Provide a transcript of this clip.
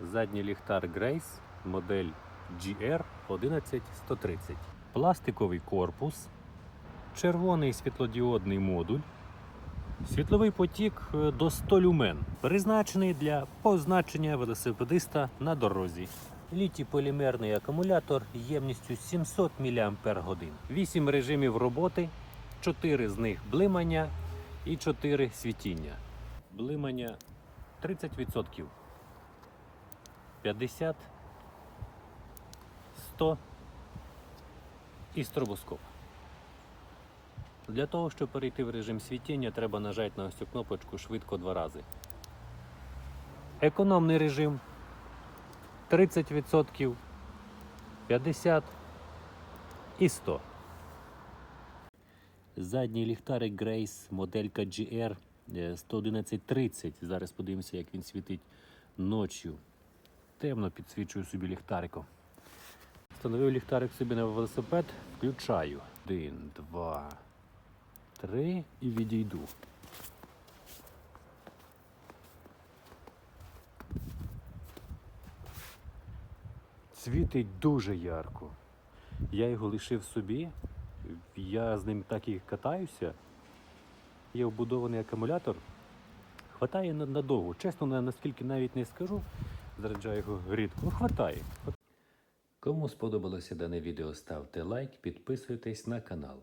Задній ліхтар Grace, модель GR 11130. Пластиковий корпус, червоний світлодіодний модуль, світловий потік е, до 100 люмен, призначений для позначення велосипедиста на дорозі. Літій полімерний акумулятор ємністю 700 мАч. 8 режимів роботи, 4 з них блимання і 4 світіння. Блимання 30%. 50, 100 і стробоскоп. Для того, щоб перейти в режим світіння, треба нажати на ось цю кнопочку швидко два рази. Економний режим 30%, 50 і 100. Задній ліхтарик Grace моделька GR е, 11130. Зараз подивимося, як він світить ночі. Темно підсвічую собі ліхтариком. Встановив ліхтарик собі на велосипед, включаю. Один, два, три і відійду. Світить дуже ярко. Я його лишив собі. Я з ним так і катаюся. Є вбудований акумулятор. Хватає надовго. Чесно, наскільки навіть не скажу. Заряджаю його рідко. Ну, хватає. Кому сподобалося дане відео, ставте лайк, підписуйтесь на канал.